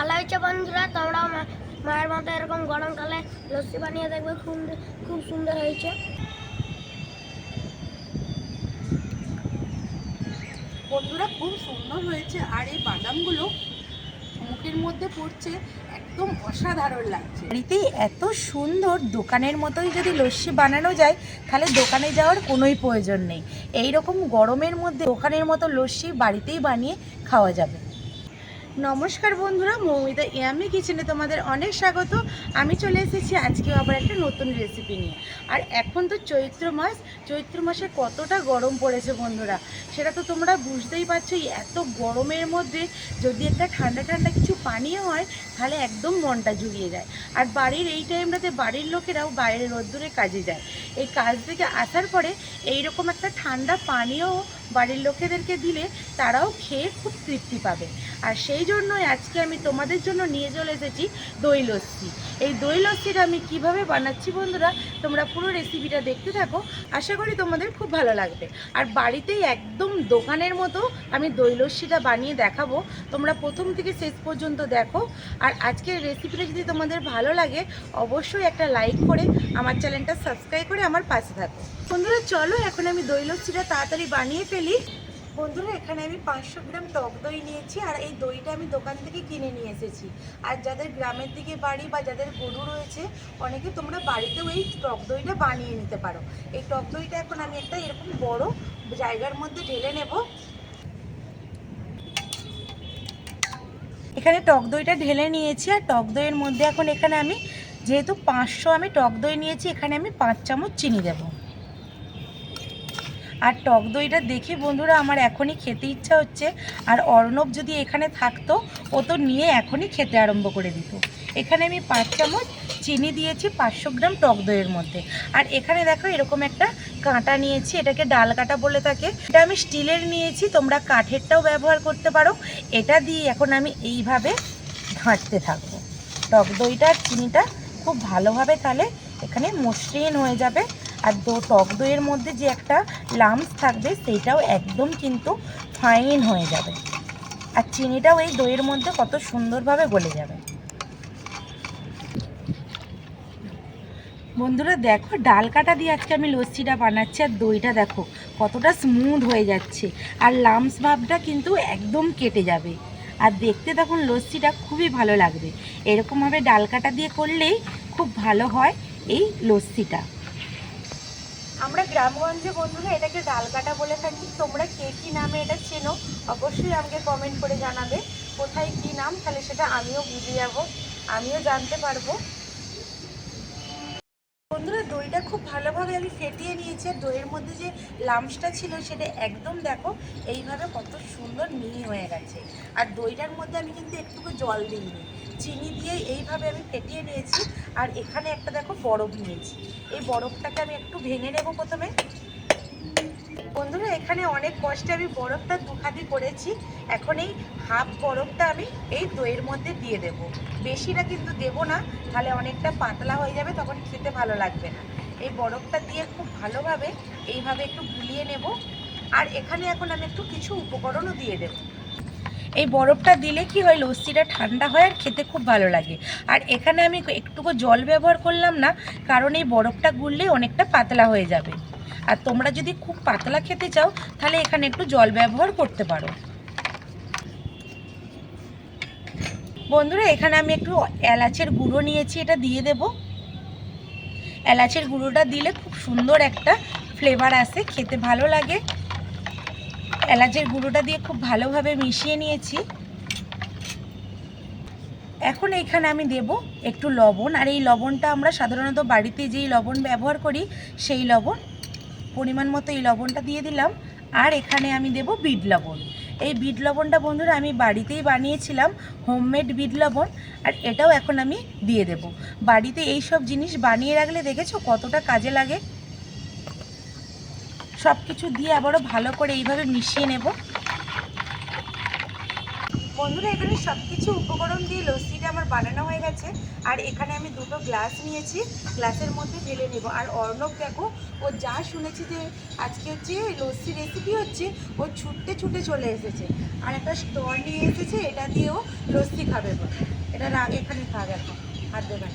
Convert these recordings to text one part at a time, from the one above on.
ভালো হয়েছে বন্ধুরা তোমরাও মা- মায়ের মতো এরকম গরমকালে লস্যি বানিয়ে দেখবে খুব খুব সুন্দর হয়েছে। বন্ধুরা খুব সুন্দর হয়েছে আর এই বাদামগুলো মুখের মধ্যে পড়ছে একদম অসাধারণ লাগছে। বাড়িতেই এত সুন্দর দোকানের মতোই যদি লস্যি বানানো যায় তাহলে দোকানে যাওয়ার কোনোই প্রয়োজন নেই। এই রকম গরমের মধ্যে দোকানের মতো লস্যি বাড়িতেই বানিয়ে খাওয়া যাবে। নমস্কার বন্ধুরা, মৌমিতা ইয়ামি কিচেনে তোমাদের অনেক স্বাগত। আমি চলে এসেছি আজকে আবার একটা নতুন রেসিপি নিয়ে। আর এখন তো চৈত্র মাস, চৈত্র মাসে কতটা গরম পড়েছে বন্ধুরা, সেটা তো তোমরা বুঝতেই পারছ এত গরমের মধ্যে যদি একটা ঠান্ডা ঠান্ডা কিছু পানীয় হয়, তাহলে একদম মনটা জুড়িয়ে যায়। আর বাড়ির এই টাইমটাতে বাড়ির লোকেরাও বাইরে রোদ্দুরে কাজে যায়। এই কাজ থেকে আসার পরে এইরকম একটা ঠান্ডা পানীয় বাড়ির লোকেদেরকে দিলে তারাও খেয়ে খুব তৃপ্তি পাবে। আর সেই জন্যই আজকে আমি তোমাদের জন্য নিয়ে চলে এসেছি দই লস্যি। এই দই লস্যিটা আমি কীভাবে বানাচ্ছি বন্ধুরা, তোমরা পুরো রেসিপিটা দেখতে থাকো। আশা করি তোমাদের খুব ভালো লাগবে। আর বাড়িতেই একদম দোকানের মতো আমি দই লস্যিটা বানিয়ে দেখাবো। তোমরা প্রথম থেকে শেষ পর্যন্ত দেখো। আর আজকের রেসিপিটা যদি তোমাদের ভালো লাগে, অবশ্যই একটা লাইক করে আমার চ্যানেলটা সাবস্ক্রাইব করে আমার পাশে থাকো। বন্ধুরা, চলো এখন আমি দই লস্যিটা তাড়াতাড়ি বানিয়ে ফেলি। বন্ধুরা, এখানে আমি পাঁচশো গ্রাম টক দই নিয়েছি আর এই দইটা আমি দোকান থেকে কিনে নিয়ে এসেছি। আর যাদের গ্রামের দিকে বাড়ি বা যাদের গরু রয়েছে, অনেকে তোমরা বাড়িতেও এই টক দইটা বানিয়ে নিতে পারো। এই টক দইটা এখন আমি একটা এরকম বড় জায়গার মধ্যে ঢেলে নেব। এখানে টক দইটা ঢেলে নিয়েছি আর টক দইয়ের মধ্যে এখন এখানে আমি, যেহেতু পাঁচশো আমি টক দই নিয়েছি, এখানে আমি পাঁচ চামচ চিনি দেবো। আর টক দইটা দেখে বন্ধুরা আমার এখনই খেতে ইচ্ছা হচ্ছে। আর অর্ণব যদি এখানে থাকতো, ও তো নিয়ে এখনই খেতে আরম্ভ করে দিত। এখানে আমি পাঁচ চামচ চিনি দিয়েছি, পাঁচশো গ্রাম টক দইয়ের মধ্যে। আর এখানে দেখো এরকম একটা কাঁটা নিয়েছি, এটাকে ডাল কাঁটা বলে থাকে এটা আমি স্টিলের নিয়েছি, তোমরা কাঠেরটাও ব্যবহার করতে পারো। এটা দিয়ে এখন আমি এইভাবে ঘাঁটতে থাকব। টক দইটা চিনিটা খুব ভালোভাবে তাহলে এখানে মসৃণ হয়ে যাবে। আর দো, টক দইয়ের মধ্যে যে একটা লামস থাকবে, সেইটাও একদম কিন্তু ফাইন হয়ে যাবে। আর চিনিটাও এই দইয়ের মধ্যে কত সুন্দরভাবে গলে যাবে। বন্ধুরা, দেখো, ডাল কাটা দিয়ে আজকে আমি লস্যিটা বানাচ্ছি, আর দইটা দেখো, কতটা স্মুথ হয়ে যাচ্ছে। আর লামস ভাবটা কিন্তু একদম কেটে যাবে। আর দেখতে তখন লস্যিটা খুবই ভালো লাগবে। এরকমভাবে ডাল কাটা দিয়ে করলেই খুব ভালো হয় এই লস্যিটা। আমরা গ্রামগঞ্জে বন্ধুরা এটাকে ডাল কাটা বলে থাকি। তোমরা কে কী নামে এটা চেনো, অবশ্যই আমাকে কমেন্ট করে জানাবে। কোথায় কী নাম, তাহলে সেটা আমিও বুঝে যাব, আমিও জানতে পারব। বন্ধুরা, দইটা খুব ভালোভাবে আমি ফেটিয়ে নিয়েছি, আর দইয়ের মধ্যে যে লামসটা ছিল সেটা একদম দেখো, এইভাবে কত সুন্দর মিহি হয়ে গেছে। আর দইটার মধ্যে আমি কিন্তু একটুকু জল দিইনি। চিনি দিয়ে এইভাবে আমি ফেটিয়ে নিয়েছি। আর এখানে একটা দেখো বরফ নিয়েছি। এই বরফটাকে আমি একটু ভেঙে নেব প্রথমে। বন্ধুরা, এখানে অনেক কষ্টে আমি বরফটা দুখাদি করেছি। এখন এই হাফ বরফটা আমি এই দইয়ের মধ্যে দিয়ে দেব। বেশিটা কিন্তু দেব না, তাহলে অনেকটা পাতলা হয়ে যাবে, তখন খেতে ভালো লাগবে না। এই বরফটা দিয়ে খুব ভালোভাবে এইভাবে একটু গুলিয়ে নেব। আর এখানে এখন আমি একটু কিছু উপকরণও দিয়ে দেব। এই বরফটা দিলে কি হয়, লস্যিটা ঠান্ডা হয় আর খেতে খুব ভালো লাগে। আর এখানে আমি একটুকু জল ব্যবহার করলাম না, কারণ এই বরফটা গুললে অনেকটা পাতলা হয়ে যাবে। আর তোমরা যদি খুব পাতলা খেতে চাও, তাহলে এখানে একটু জল ব্যবহার করতে পারো। বন্ধুরা, এখানে আমি একটু এলাচের গুঁড়ো নিয়েছি, এটা দিয়ে দেব। এলাচের গুঁড়োটা দিলে খুব সুন্দর একটা ফ্লেভার আসে, খেতে ভালো লাগে। এলাচের গুঁড়োটা দিয়ে খুব ভালোভাবে মিশিয়ে নিয়েছি। এখন এখানে আমি দেব একটু লবণ, আর এই লবণটা আমরা সাধারণত বাড়িতে যেই লবণ ব্যবহার করি, সেই লবণ। পরিমাণ মতো এই লবণটা দিয়ে দিলাম, আর এখানে আমি দেব বিট লবণ। এই বিট লবণটা বন্ধুরা আমি বাড়িতেই বানিয়েছিলাম, হোমমেড বিট লবণ, আর এটাও এখন আমি দিয়ে দেব। বাড়িতে এই সব জিনিস বানিয়ে রাখলে দেখেছ কতটা কাজে লাগে? সব কিছু দিয়ে আবারও ভালো করে এইভাবে মিশিয়ে নেব। বন্ধুরা, এখানে সব কিছু উপকরণ দিয়ে লস্যিটা আমার বানানো হয়ে গেছে। আর এখানে আমি দুটো গ্লাস নিয়েছি। গ্লাসের মধ্যে ঢেলে নেব। আর অর্ণব, দেখো, ও যা শুনেছি যে আজকে হচ্ছে লস্যি রেসিপি হচ্ছে, ও ছুটতে ছুটে চলে এসেছে। আর একটা স্টোর নিয়ে এসেছে, এটা দিয়েও লস্যি খাবে এটা এখানে থাক এখন হাত না।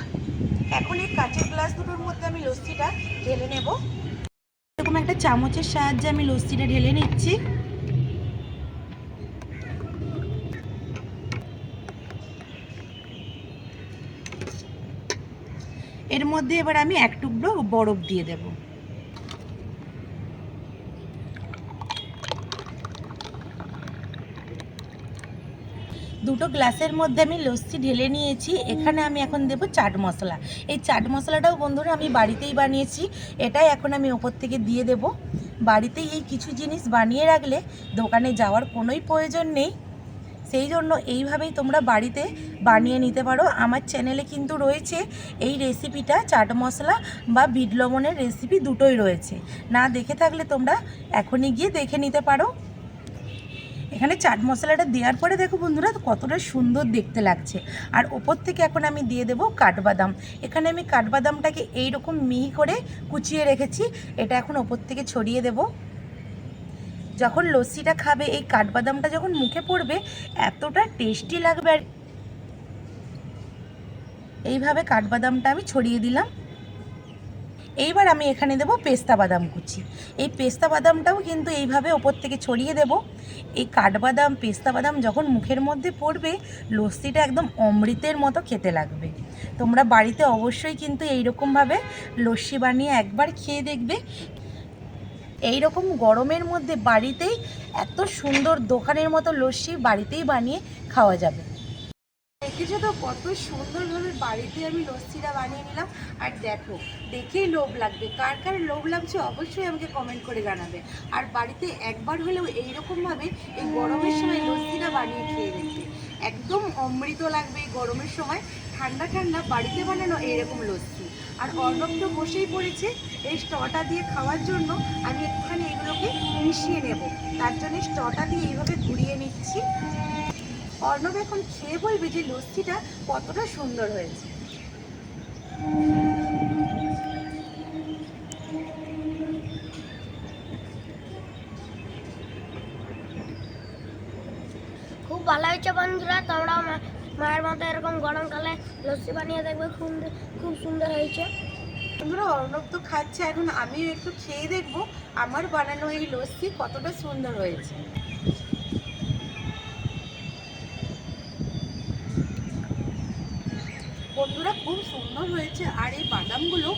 এখন এই কাঁচের গ্লাস দুটোর মধ্যে আমি লস্যিটা ঢেলে নেব। একটা চামচের সাহায্যে আমি লস্যিটা ঢেলে নিচ্ছি। এর মধ্যে এবার আমি এক টুকরো বরফ দিয়ে দেব। দুটো গ্লাসের মধ্যে আমি লস্যি ঢেলে নিয়েছি। এখানে আমি এখন দেব চাট মশলা। এই চাট মশলাটাও বন্ধুরা আমি বাড়িতেই বানিয়েছি। এটাই এখন আমি ওপর থেকে দিয়ে দেব। বাড়িতেই এই কিছু জিনিস বানিয়ে রাখলে দোকানে যাওয়ার কোনোই প্রয়োজন নেই। সেই জন্য এইভাবেই তোমরা বাড়িতে বানিয়ে নিতে পারো। আমার চ্যানেলে কিন্তু রয়েছে এই রেসিপিটা, চাট মশলা বা বিট লবণের রেসিপি দুটোই রয়েছে। না দেখে থাকলে তোমরা এখনই গিয়ে দেখে নিতে পারো। এখানে চাট মশলাটা দেওয়ার পরে দেখো বন্ধুরা কতটা সুন্দর দেখতে লাগছে। আর ওপর থেকে এখন আমি দিয়ে দেবো কাঠবাদাম। এখানে আমি কাঠবাদামটাকে এইরকম মিহি করে কুচিয়ে রেখেছি। এটা এখন ওপর থেকে ছড়িয়ে দেবো। যখন লস্যিটা খাবে, এই কাঠবাদামটা যখন মুখে পড়বে, এতটা টেস্টি লাগবে আর এইভাবে কাঠবাদামটা আমি ছড়িয়ে দিলাম। এইবার আমি এখানে দেবো পেস্তা বাদাম কুচি। এই পেস্তা বাদামটাও কিন্তু এইভাবে ওপর থেকে ছড়িয়ে দেব। এই কাঠবাদাম, পেস্তা বাদাম যখন মুখের মধ্যে পড়বে, লস্যিটা একদম অমৃতের মতো খেতে লাগবে। তোমরা বাড়িতে অবশ্যই কিন্তু এইরকমভাবে লস্যি বানিয়ে একবার খেয়ে দেখবে। এই রকম গরমের মধ্যে বাড়িতেই এত সুন্দর দোকানের মতো লস্যি বাড়িতেই বানিয়ে খাওয়া যাবে। দেখেছ তো কত সুন্দরভাবে বাড়িতে আমি লস্যিটা বানিয়ে নিলাম। আর দেখো, দেখেই লোভ লাগবে। কার কার লোভ লাগছে অবশ্যই আমাকে কমেন্ট করে জানাবে। আর বাড়িতে একবার হলেও এইরকমভাবে এই গরমের সময় লস্যিটা বানিয়ে খেয়ে দেখবে। একদম অমৃত লাগবে এই গরমের সময়। ঠান্ডা ঠান্ডা বাড়িতে বানানো এইরকম লস্যি। আর অর্ণব তো বসেই পড়েছে এই স্টটা দিয়ে খাওয়ার জন্য। আমি একটুখানি এগুলোকে মিশিয়ে নেব। তার জন্য স্টটা দিয়ে এইভাবে ঘুরিয়ে নিচ্ছি। অর্ণব এখন খেয়ে বলবে যে লস্যিটা কতটা সুন্দর হয়েছে। খুব ভালো হয়েছে বন্ধুরা তোমরাও মা- মায়ের মতো এরকম গরমকালে লস্যি বানিয়ে দেখবে খুব খুব সুন্দর হয়েছে। বন্ধুরা অর্ণব তো খাচ্ছে এখন আমিও একটু খেয়ে দেখব আমার বানানো এই লস্যি কতটা সুন্দর হয়েছে। খুব সুন্দর হয়েছে আর এই বাদামগুলো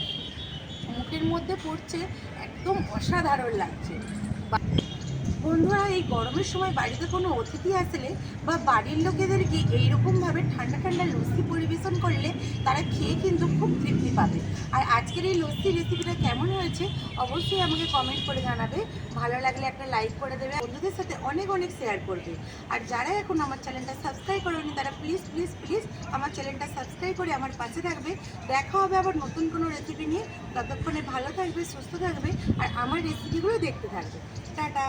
মুখের মধ্যে পড়ছে একদম অসাধারণ লাগছে। বন্ধুরা, এই গরমের সময় বাড়িতে কোনো অতিথি আসলে বা বাড়ির লোকেদেরকে এইরকমভাবে ঠান্ডা ঠান্ডা লস্যি পরিবেশন করলে তারা খেয়ে কিন্তু খুব তৃপ্তি পাবে। আর আজকের এই লস্যি রেসিপিটা কেমন হয়েছে অবশ্যই আমাকে কমেন্ট করে জানাবে। ভালো লাগলে একটা লাইক করে দেবে বন্ধুদের সাথে অনেক অনেক শেয়ার করবে। আর যারা এখন আমার চ্যানেলটা সাবস্ক্রাইব করেনি, তারা প্লিজ প্লিজ প্লিজ আমার চ্যানেলটা সাবস্ক্রাইব করে আমার পাশে থাকবে। দেখা হবে আবার নতুন কোনো রেসিপি নিয়ে। ততক্ষণে ভালো থাকবে, সুস্থ থাকবে আর আমার রেসিপিগুলো দেখতে থাকবে। টাটা!